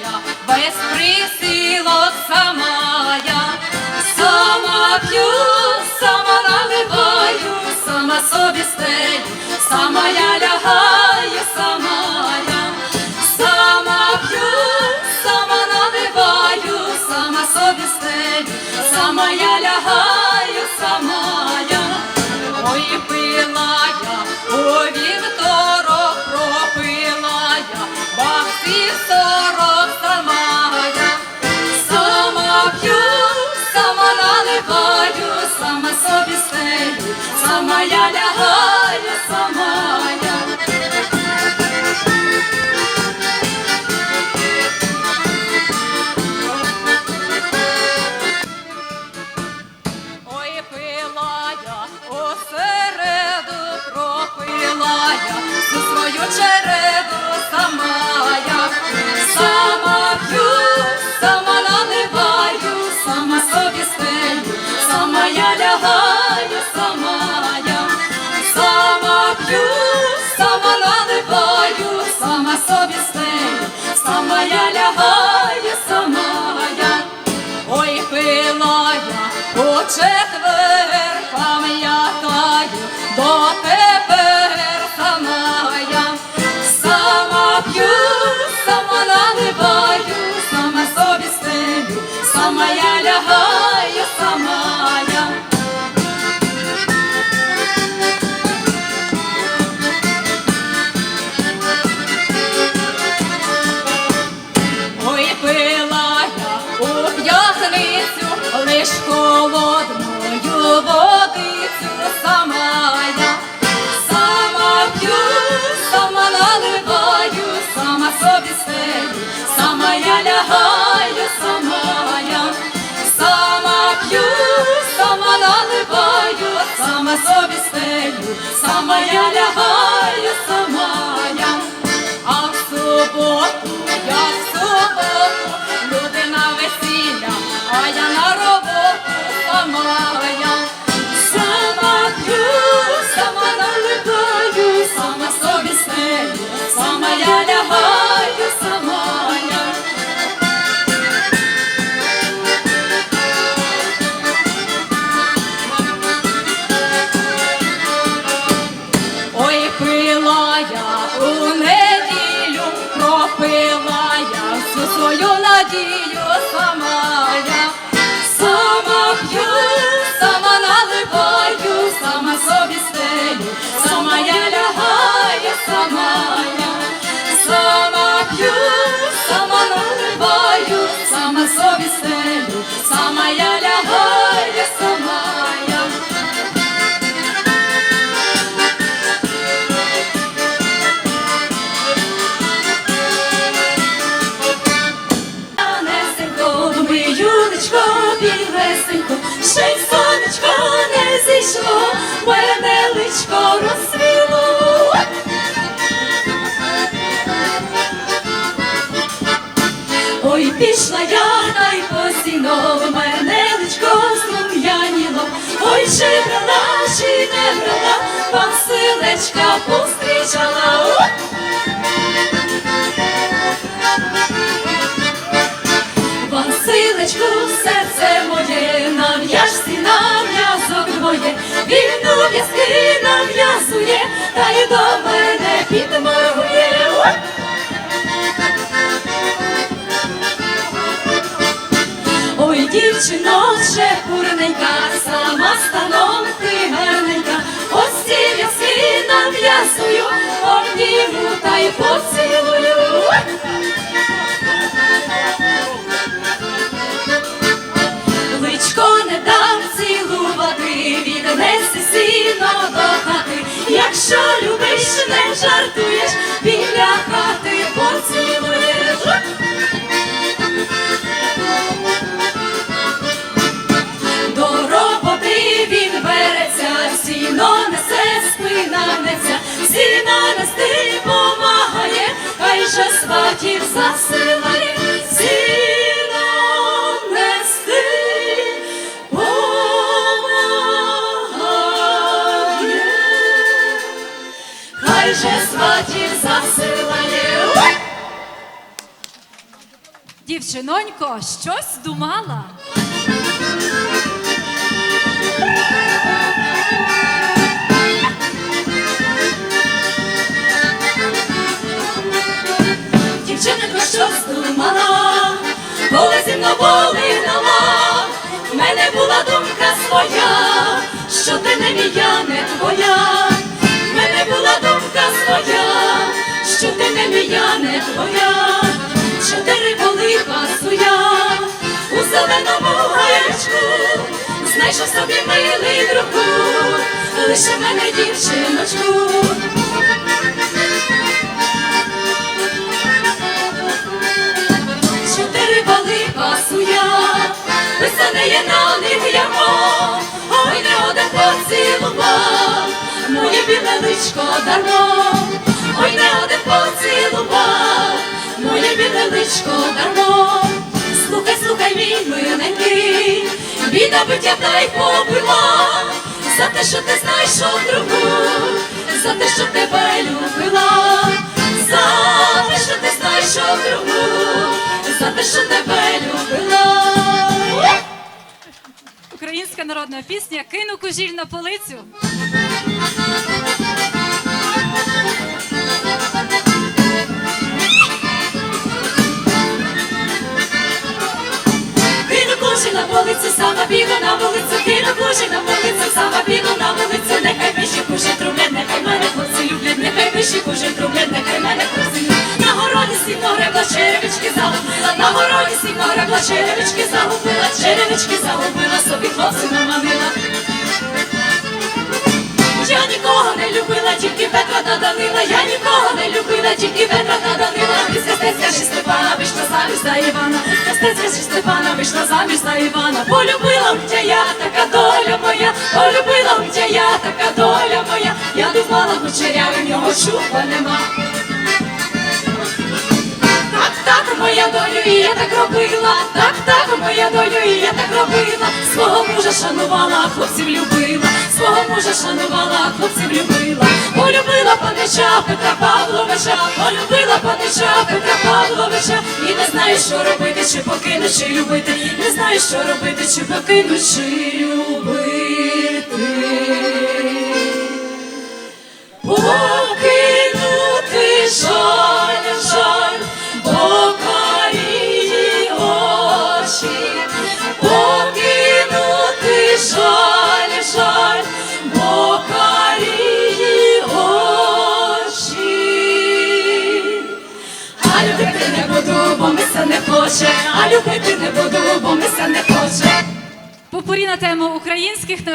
я, без присилок сама я, сама п'ю, сама наливаю, сама собі стелю, сама я лягаю, сама я, сама п'ю, сама наливаю, сама собі стелю, сама я лягаю, сама я. Ой, пила я, сама я лягаю, сама я. Ой, пила я, у середу пропила я, свою череду п'ю, сама наливаю, сама собі спею, сама я лягаю, сама я. Ой, пила я у собі стелю, сама я лягаю, сама я, сама п'ю, сама наливаю, сама собі стелю, сама я лягаю, сама собі стелю, сама я лягаю, сама я. Несенько, ми юничко, білесенько, ще й сонечко не зійшло, мене личко розсвіло. Пішла я, та й посіно, мене личко сум'яніло, ой, чи брала, чи не брала, Василечка пострічала. Василечку, серце моє, нав'яжці нав'язок двоє, вільну в'язки нав'язує, та й до мене Ой, дівчино, чепурненька, сама станом ти гарненька, ось ці в'язки нав'язую, обніму та й поцілую. Личко не дав цілувати, віднеси сіно до хати. Якщо любиш, не жартуєш, біля хати поцілуєш. Дівчинонько, щось думала. Дівчинка що здумала, коли зі мною гнала, в мене була думка своя, що ти не мія, не твоя, в мене була думка своя, що ти не мія, не твоя, знайшов собі милий другу, лише мене дівчиночку. чотири бали пасуя, писане на них ярмо, ой не один поцілував, моє біле личко дармо, ой не один поцілував, моє біле личко дармо. Биття та й побила, за те, що ти знайшов другу, за те, що тебе любила, за те, що ти знайшов другу, за те, що тебе любила. Українська народна пісня Кину кужіль на полицю. Кину кужі на вулицю, сама бігу сіно черевички загубила, черевички загубила, собі хлопці наманила. Я нікого не любила, тільки Петра та Данила, я нікого не любила, тільки Петра та Данила. Після скажи Степана, вийшла заміж за Івана. Після скажи Степана, вийшла заміж за Івана. Полюбила мтя я, така доля моя, полюбила мтя я, така доля моя. Я думала, кучеря, в нього чупа нема. І я так робила, так, так, моя долю, і я так робила. Свого мужа шанувала, хлопців любила, свого мужа шанувала, хлопців любила. Полюбила панича Петра Павловича, полюбила панича Петра Павловича. І не знаю, що робити, чи покинути, чи любити. Не знаю, що робити, чи покинути, чи любити. Хоче, а любити не буду, бо мися не хоче. Попорі на тему українських